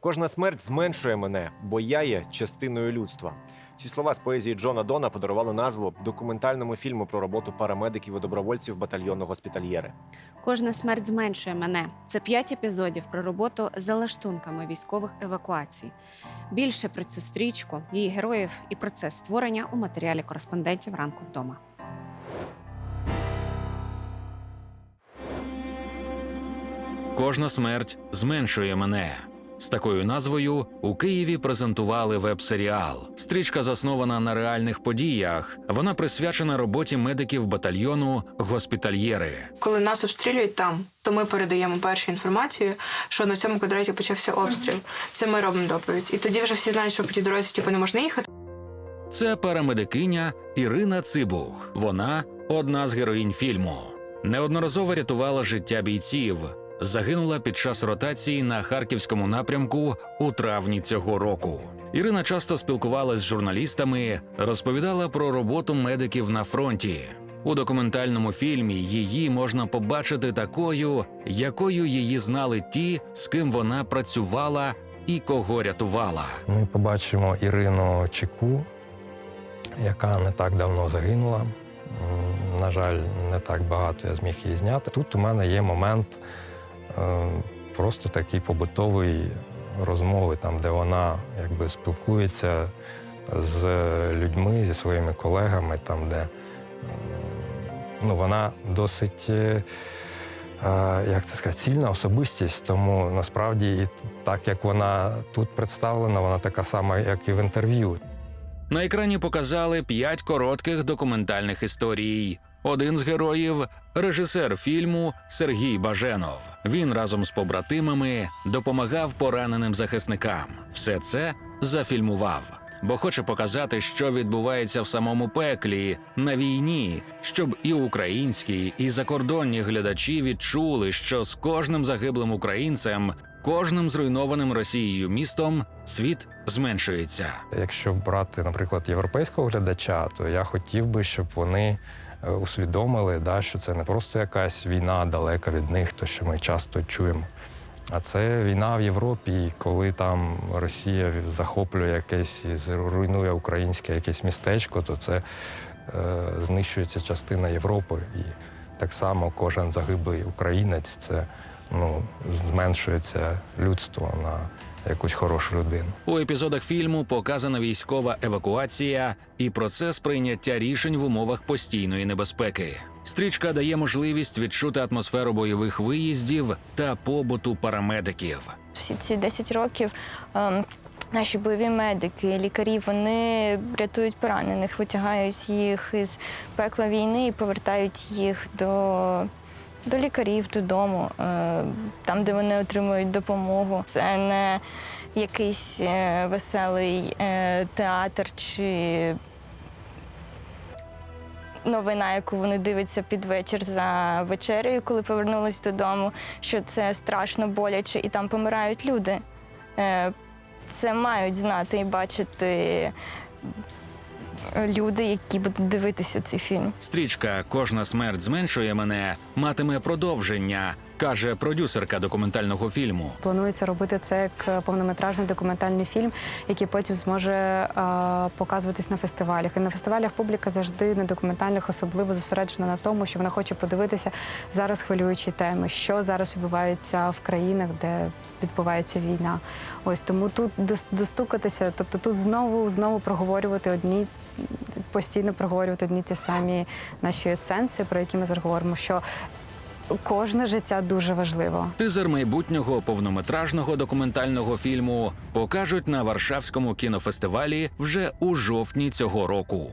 Кожна смерть зменшує мене, бо я є частиною людства. Ці слова з поезії Джона Дона подарували назву документальному фільму про роботу парамедиків і добровольців батальйону госпітальєри. Кожна смерть зменшує мене. Це п'ять епізодів про роботу за лаштунками військових евакуацій. Більше про цю стрічку, її героїв і процес створення у матеріалі кореспондентів ранку вдома. Кожна смерть зменшує мене. З такою назвою у Києві презентували веб-серіал. Стрічка заснована на реальних подіях. Вона присвячена роботі медиків батальйону госпітальєри. Коли нас обстрілюють там, то ми передаємо першу інформацію, що на цьому квадраті почався обстріл. Це ми робимо доповідь. І тоді вже всі знають, що по тій дорозі типу, не можна їхати. Це парамедикиня Ірина Цибух. Вона одна з героїнь фільму. Неодноразово рятувала життя бійців. Загинула під час ротації на харківському напрямку у травні цього року. Ірина часто спілкувалась з журналістами, розповідала про роботу медиків на фронті. У документальному фільмі її можна побачити такою, якою її знали ті, з ким вона працювала і кого рятувала. Ми побачимо Ірину Чеку, яка не так давно загинула. На жаль, не так багато я зміг її зняти. Тут у мене є момент просто такий побутовий розмови, там, де вона якби спілкується з людьми, зі своїми колегами, там, де ну, вона досить. е, е, Як це сказати, цільна особистість, тому насправді і так як вона тут представлена, вона така сама, як і в інтерв'ю. На екрані показали п'ять коротких документальних історій. Один з героїв режисер фільму Сергій Баженов. Він разом з побратимами допомагав пораненим захисникам. Все це зафільмував, бо хоче показати, що відбувається в самому пеклі на війні, щоб і українські, і закордонні глядачі відчули, що з кожним загиблим українцем, кожним зруйнованим Росією містом світ зменшується. Якщо брати, наприклад, європейського глядача, то я хотів би, щоб вони усвідомили, да, що це не просто якась війна далека від них, то що ми часто чуємо. А це війна в Європі, коли там Росія захоплює якесь, руйнує українське якесь містечко, то це е, знищується частина Європи. І так само кожен загиблий українець це ну, зменшується людство на якусь хорошу людину. У епізодах фільму показана військова евакуація і процес прийняття рішень в умовах постійної небезпеки. Стрічка дає можливість відчути атмосферу бойових виїздів та побуту парамедиків. всі ці 10 років ем, наші бойові медики, лікарі, вони рятують поранених, витягають їх із пекла війни і повертають їх до. До лікарів додому, е, там, де вони отримують допомогу. Це не якийсь е, веселий е, театр чи новина, яку вони дивляться під вечір за вечерею, коли повернулись додому, що це страшно боляче і там помирають люди. Це мають знати і бачити люди, які будуть дивитися цей фільм. Стрічка Кожна смерть зменшує мене матиме продовження, каже продюсерка документального фільму. Планується робити це як повнометражний документальний фільм, який потім зможе е, показуватись на фестивалях. І на фестивалях публіка завжди на документальних особливо зосереджена на тому, що вона хоче подивитися зараз хвилюючі теми, що зараз відбувається в країнах, де відбувається війна. Ось тому тут достукатися, тобто тут знову знову проговорювати одні. Постійно проговорювати одні ті самі наші сенси, про які ми зараз говоримо, що кожне життя дуже важливо. Тизер майбутнього повнометражного документального фільму покажуть на Варшавському кінофестивалі вже у жовтні цього року.